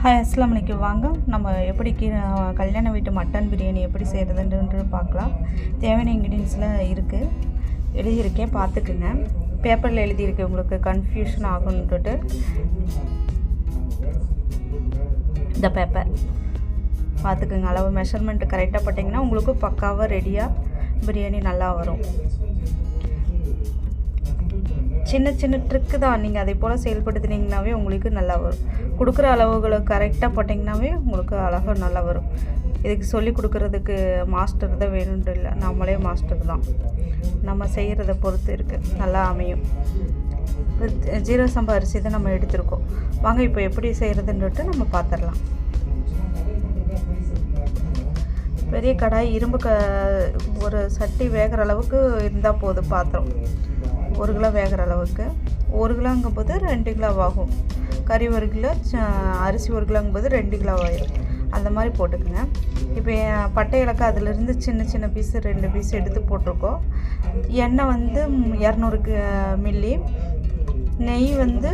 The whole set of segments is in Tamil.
ஹாய் அஸ்லாம் வலைக்கும் வாங்க நம்ம எப்படி கீ கல்யாண வீட்டு மட்டன் பிரியாணி எப்படி செய்கிறதுன்றது பார்க்கலாம். தேவையான இன்க்ரீடியன்ஸில் இருக்குது எழுதியிருக்கேன் பார்த்துக்குங்க. பேப்பரில் எழுதியிருக்கேன் உங்களுக்கு கன்ஃபியூஷன் ஆகுன்ட்டு இந்த பேப்பர் பார்த்துக்குங்க அளவு மெஷர்மெண்ட்டு கரெக்டாக போட்டிங்கன்னா உங்களுக்கு பக்காவாக ரெடியாக பிரியாணி நல்லா வரும். சின்ன சின்ன ட்ரிக்கு தான். நீங்கள் அதே போல் செயல்படுத்தினீங்கனாவே உங்களுக்கு நல்லா வரும். கொடுக்குற அளவுகளை கரெக்டாக போட்டிங்கனாவே உங்களுக்கு அழகாக நல்லா வரும். இதுக்கு சொல்லி கொடுக்குறதுக்கு மாஸ்டர் தான் வேணும்னு இல்லை நம்மளே மாஸ்டர் தான். நம்ம செய்கிறத பொறுத்து இருக்குது நல்லா அமையும். ஜீரோ சம்பா அரிசி தான் நம்ம எடுத்திருக்கோம். வாங்க இப்போ எப்படி செய்கிறதுன்ட்டு நம்ம பார்த்துடலாம் பெரிய கடாய் இரும்பு க ஒரு சட்டி வேகிற அளவுக்கு இருந்தால் போதும் பாத்திரம். ஒரு கிலோ வேகிற அளவுக்கு. ஒரு கிலோங்கும் போது ரெண்டு கிலோ ஆகும். கறி ஒரு கிலோ ச- அரிசி ஒரு கிலோங்கும்போது ரெண்டு கிலோ ஆயிடும் அந்த மாதிரி போட்டுக்கோங்க. இப்போ என் பட்டை இலக்கு அதிலிருந்து சின்ன சின்ன பீஸு ரெண்டு பீஸ் எடுத்து போட்டிருக்கோம். எண்ணெய் வந்து இரநூறு மில்லி நெய் வந்து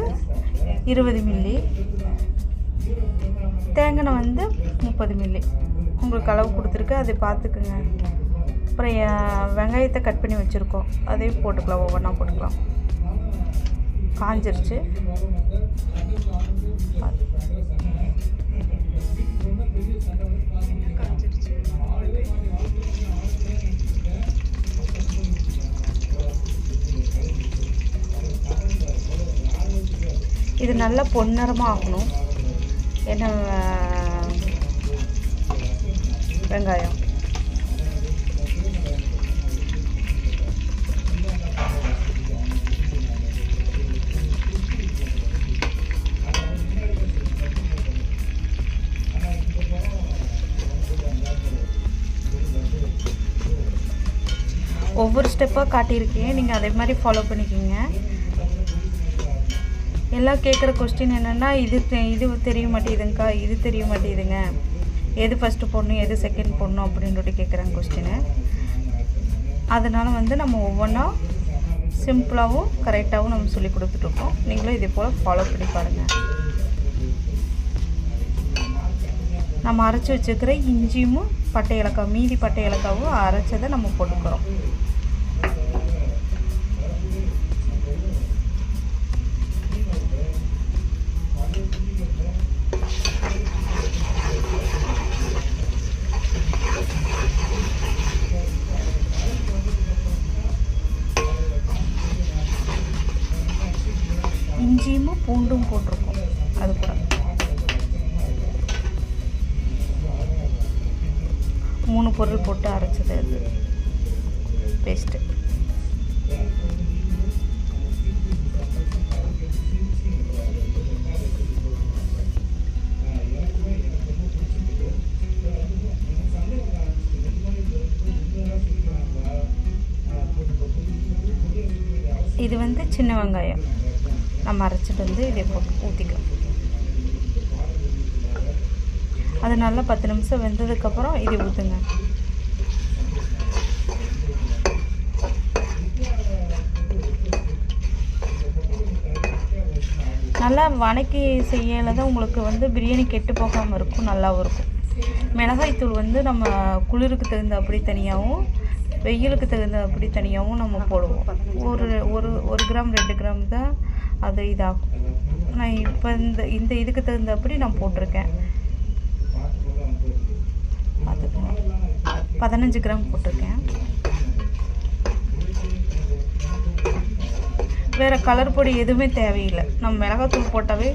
இருபது மில்லி தேங்காய் வந்து முப்பது மில்லி உங்களுக்கு அளவு கொடுத்துருக்கு அதை பார்த்துக்குங்க. அப்புறம் வெங்காயத்தை கட் பண்ணி வச்சுருக்கோம். அதையும் போட்டுக்கலாம் ஒவ்வொன்றா போட்டுக்கலாம். காஞ்சிருச்சு இது நல்லா பொன்னிறமாக ஆகணும். என்ன வெங்காயம்? ஒவ்வொரு ஸ்டெப்பாக காட்டியிருக்கேன். நீங்கள் அதே மாதிரி ஃபாலோ பண்ணிக்கிங்க. எல்லாம் கேட்குற கொஸ்டின் என்னென்னா இது தெ- இது தெரிய மாட்டேங்குதுங்கக்கா இது தெரிய மாட்டேங்குதுங்க. எது ஃபஸ்ட்டு போடணும் எது செகண்ட் போடணும் அப்படின்ட்டு கேட்குறாங்க கொஸ்டினு அதனால் வந்து நம்ம ஒவ்வொன்றா சிம்பிளாகவும் கரெக்டாகவும் நம்ம சொல்லி கொடுத்துட்ருக்கோம் நீங்களும் இதே போல் ஃபாலோ பண்ணி பாருங்கள் நம்ம அரைச்சி வச்சுருக்கிற இஞ்சியும் பட்டை இலக்காய் மீதி பட்டை இலக்காவும் அரைச்சதை நம்ம போட்டுக்கிறோம். மூணு பொருள் போட்டு அரைச்சது அது. பேஸ்ட்டு இது வந்து சின்ன வெங்காயம். நம்ம அரைச்சிட்டு வந்து இதை ஊற்றிக்கலாம் அது நல்லா பத்து நிமிஷம் வெந்ததுக்கப்புறம் இதை ஊற்றுங்க நல்லா வணக்கி செய்யல தான் உங்களுக்கு வந்து பிரியாணி கெட்டு போகாமல் இருக்கும் நல்லாவும் இருக்கும். மிளகாய்த்தூள் வந்து நம்ம குளிருக்கு தகுந்த அப்படி தனியாகவும் வெயிலுக்கு தகுந்த அப்படி தனியாகவும் நம்ம போடுவோம். ஒரு ஒரு ஒரு கிராம் ரெண்டு கிராம் தான் அது இதாகும். நான் இப்போ இந்த இந்த இதுக்கு தகுந்த அப்படி நான் போட்டிருக்கேன் பார்த்துக்கோங்க பதினஞ்சு கிராம் போட்டிருக்கேன். வேறு கலர் பொடி எதுவுமே தேவையில்லை. நம்ம மிளகாத்தூள் போட்டாவே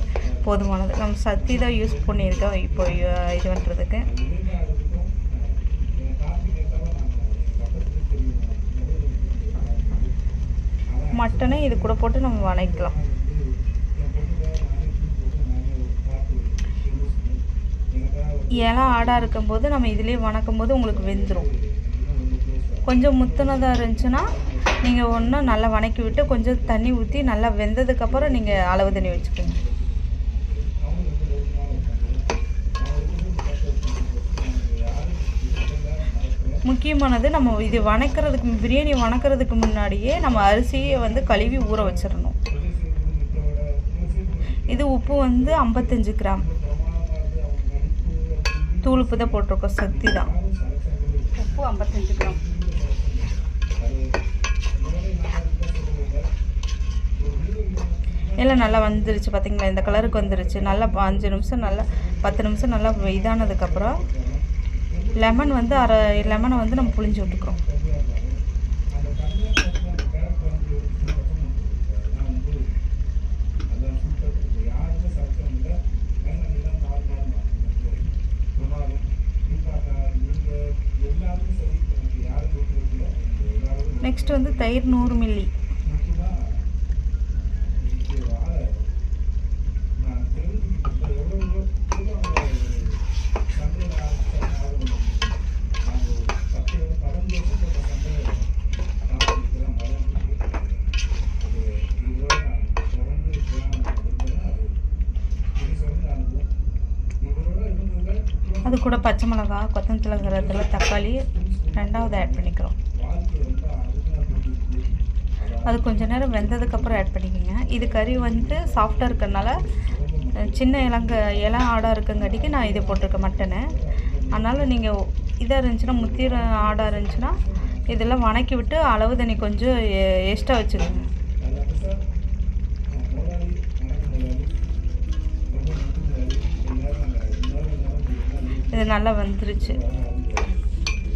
போதுமானது. நம்ம சத்தி தான் யூஸ் பண்ணியிருக்கோம். இப்போ இது பண்ணுறதுக்கு மட்டனை இது கூட போட்டு நம்ம வணக்கலாம் இலை ஆடாக இருக்கும்போது நம்ம இதுலேயே வணக்கும் போது உங்களுக்கு வெந்துடும் கொஞ்சம் முத்துனதாக இருந்துச்சுன்னா நீங்கள் ஒன்றும் நல்லா வணக்கி விட்டு கொஞ்சம் தண்ணி ஊற்றி நல்லா வெந்ததுக்கப்புறம் நீங்கள் அளவு தண்ணி வச்சுக்கோங்க. முக்கியமானது நம்ம இது வணக்கிறதுக்கு பிரியாணி வணக்கிறதுக்கு முன்னாடியே நம்ம அரிசியை வந்து கழுவி ஊற வச்சிடணும். இது உப்பு வந்து ஐம்பத்தஞ்சு கிராம். தூளுப்பு தான் போட்டிருக்கோம். சக்தி தான். உப்பு ஐம்பத்தஞ்சு கிராம். எல்லாம் நல்லா வந்துருச்சு பார்த்தீங்களா இந்த கலருக்கு வந்துருச்சு. நல்லா அஞ்சு நிமிஷம் நல்லா பத்து நிமிஷம் நல்லா இதானதுக்கப்புறம் லெமன் வந்து அரை லெமனை வந்து நம்ம புளிஞ்சு விட்டுக்கிறோம். நெக்ஸ்ட் வந்து தயிர் நூறு மில்லி. அது கூட பச்சை மிளகா கொத்தமல்லி கருவேப்பிலை தக்காளி ரெண்டாவது ஆட் பண்ணிக்கிறோம். அது கொஞ்ச நேரம் வெந்ததுக்கப்புறம் ஆட் பண்ணிக்கோங்க. இது கறி வந்து சாஃப்டாக இருக்கறனால சின்ன இலங்க இளம் ஆடாக இருக்கங்காட்டிக்கு நான் இதை போட்டிருக்கேன் மட்டனை அதனால் நீங்கள் இதாக இருந்துச்சுன்னா முத்திர ஆடாக இருந்துச்சுன்னா இதெல்லாம் வணக்கி விட்டு அளவு தண்ணி கொஞ்சம் எக்ஸ்ட்ரா வச்சுக்கோங்க. இது நல்லா வந்துருச்சு.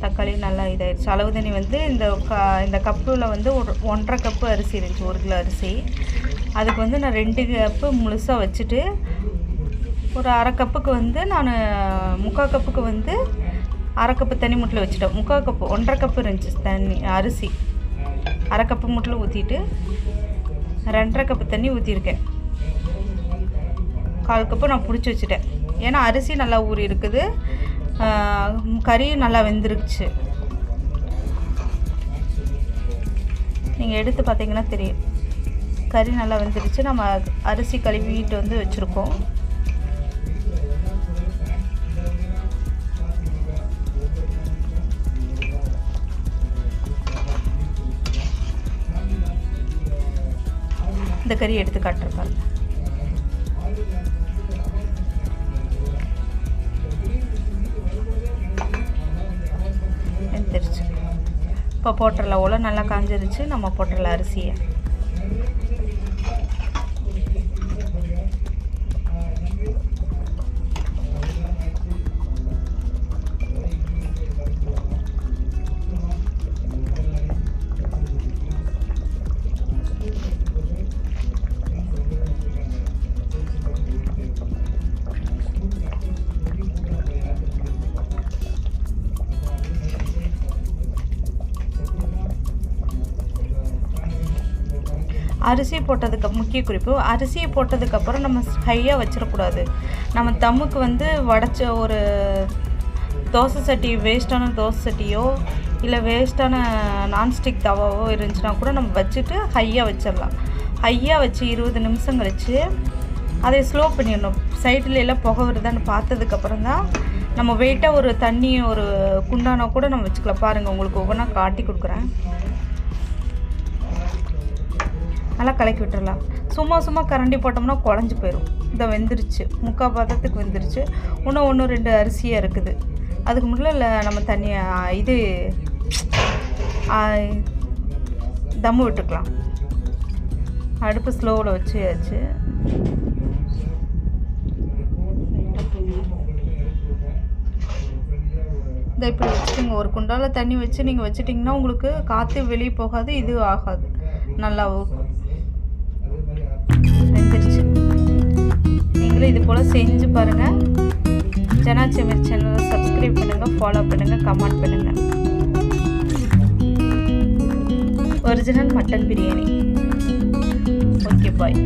தக்காளி நல்லா இதாகிடுச்சு அளவு தண்ணி வந்து இந்த க இந்த கப்பில் வந்து ஒரு ஒன்றரை கப்பு அரிசி இருந்துச்சு ஒரு கிலோ அரிசி. அதுக்கு வந்து நான் ரெண்டு கப்பு முழுசாக வச்சுட்டு ஒரு அரை கப்புக்கு வந்து நான் முக்கால் கப்புக்கு வந்து அரை கப்பு தண்ணி முட்டில் வச்சுட்டேன். முக்கால் கப்பு ஒன்றரை கப்பு இருந்துச்சு தண்ணி அரிசி. அரை கப்பு முட்டில் ஊற்றிட்டு ரெண்டரை கப்பு தண்ணி ஊற்றிருக்கேன் கால் கப்பு நான் பிடிச்சி வச்சுட்டேன். ஏன்னா அரிசி நல்லா ஊறி இருக்குது கறியும் நல்லா வெந்துருச்சு. நீங்கள் எடுத்து பார்த்தீங்கன்னா தெரியும். கறி நல்லா வெந்துருச்சு. நம்ம அரிசி கழுவிட்டு வந்து வச்சுருக்கோம். இந்த கறி எடுத்து காட்டுறப்பாங்க இப்போ போட்டுடலாம் உலை நல்லா காஞ்சிருச்சு நம்ம போட்டுடலாம் அரிசியை. அரிசி போட்டதுக்கு முக்கிய குறிப்பு அரிசியை போட்டதுக்கப்புறம் நம்ம ஹையாக வச்சிடக்கூடாது. நம்ம தம்முக்கு வந்து வடைச்ச ஒரு தோசை சட்டி வேஸ்ட்டான தோசை சட்டியோ இல்லை வேஸ்ட்டான நான்ஸ்டிக் தவாவோ இருந்துச்சுன்னா கூட நம்ம வச்சுட்டு ஹையாக வச்சிடலாம். ஹையாக வச்சு இருபது நிமிஷம் கழிச்சு அதை ஸ்லோ பண்ணிடணும். சைடில் எல்லாம் புகை வருதான்னு பார்த்ததுக்கப்புறம் தான் நம்ம வெயிட்டாக ஒரு தண்ணி ஒரு குண்டானா கூட நம்ம வச்சுக்கலாம். பாருங்கள் உங்களுக்கு ஒவ்வொன்றா காட்டி கொடுக்குறேன். நல்லா கலக்கி விட்டுடலாம் சும்மா சும்மா கரண்டி போட்டோம்னா குழஞ்சி போயிடும் இதை வெந்துருச்சு. முக்கால் பதத்துக்கு வெந்துருச்சு. இன்னும் ஒன்று ரெண்டு அரிசியாக இருக்குது. அதுக்கு முன்னாடி நம்ம தண்ணி இது தம்மு விட்டுக்கலாம். அடுப்பு ஸ்லோவில் வச்சுயாச்சு இதை இப்படி வச்சுட்டிங்க ஒரு குண்டால் தண்ணி வச்சு நீங்கள் வச்சுட்டிங்கன்னா உங்களுக்கு காற்று வெளியே போகாது இது ஆகாது. நல்லா நீங்களும் இது போல் செஞ்சு பாருங்கள் ஜனா செமிர் சேனலை சப்ஸ்கிரைப் பண்ணுங்கள் ஃபாலோ பண்ணுங்கள் கமெண்ட் பண்ணுங்கள் original mutton biryani okay bye